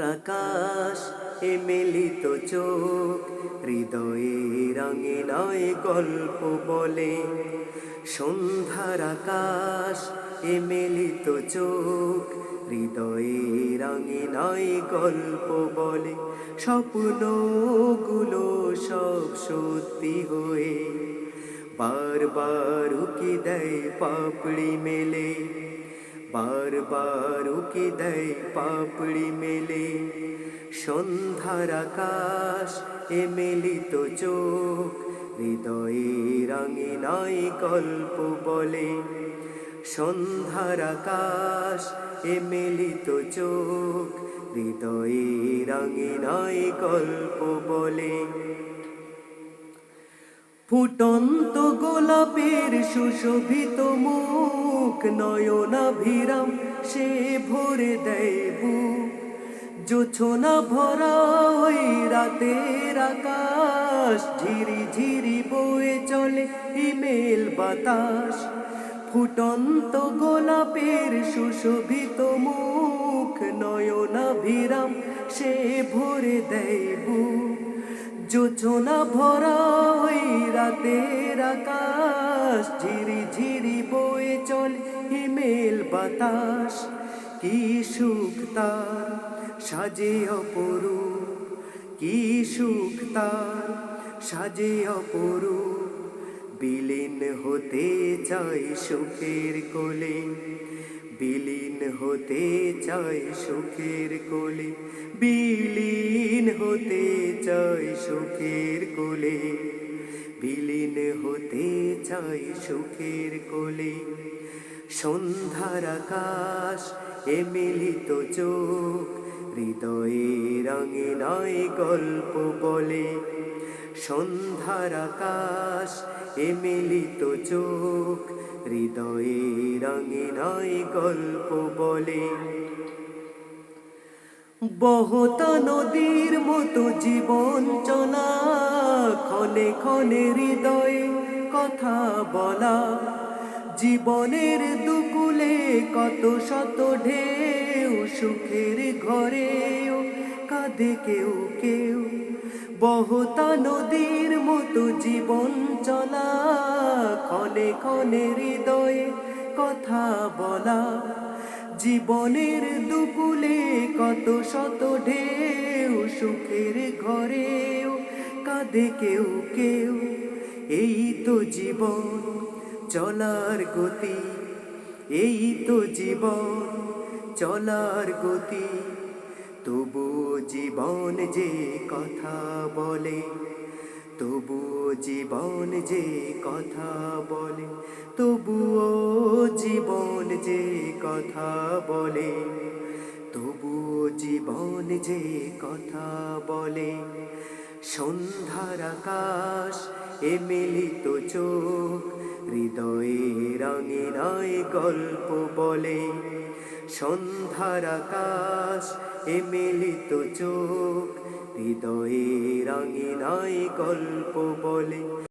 আকাশ, এ মিলিত চোখ, হৃদয়ে রঙে নয় গল্প বলে। সন্ধ্যার আকাশ, এ চোখ, হৃদয়ে রঙে নয় গল্প বলে। স্বপ্নগুলো সব সত্যি হয়ে, বারবার উকি দেয় পাপড়ি মেলে। বারবার উকি দেয় পাপড়ি মেলে সন্ধ্যার আকাশ এ মেলিত চোখ হৃদয়ে রঙে নয় গল্প বলে সন্ধ্যার আকাশ এ মেলিত চোখ হৃদয়ে রঙে নয় গল্প বলে ফুটন্ত গোলাপের সুশোভিত মুখ, নয়নাভিরাম সে ভরে দেয় জোছনা ভরা ওই রাতের আকাশ ঝিরি ঝিরি বয়ে চলে হিমেল বাতাস। ফুটন্ত গোলাপের সুশোভিত মুখ, নয়নাভিরাম সে ভরে দেয় বুক। যোচনা ভরা ওই রাতের আকাশ, ঝিরি ঝিরি বয়ে চল হিমেল বাতাস। কি সুখ তার, সাজে অপরূপ। কি সুখ তার, সাজে অপরূপ। বিলীন হতে চাই সুখের কোলে। হতে চাই সুখের কোলে, বিলীন হতে চাই সুখের কোলে, বিলীন হতে চাই সুখের কোলে। সন্ধ্যার আকাশ, এ মিলিত চোখ, হৃদয়ে রঙে নয় গল্প বলে। সন্ধ্যার আকাশ, এ মিলিত চোখ, হৃদয়ে রঙে নয় গল্প বলে। বহতা নদীর মতো জীবন চলা, ক্ষণে ক্ষণে হৃদয়ে কথা বলা। জীবনের দুকুলে কত শত ঢেউ সুখের ঘরেও কাঁদে কেউ কেউ। বহতা নদীর মতো জীবন চলা, ক্ষণে ক্ষণে হৃদয়ে কথা বলা। জীবনের দুকুলে কত শত ঢেউ, সুখের ঘরেও কাঁদে কেউ কেউ। এই তো জীবন চলার গতি, এই তো জীবন চলার গতি। তবুও জীবন যে কথা বলে তবুও জীবন যে কথা বলে, তবুও জীবন যে কথা বলে তবুও জীবন যে কথা বলে। সন্ধ্যার আকাশ এ মিলিত চোখ হৃদয়ে রঙে নয় গল্প বলে। সন্ধ্যার আকাশ মিলিত চোখ হৃদয়ে রঙিনায় নয় গল্প বলে।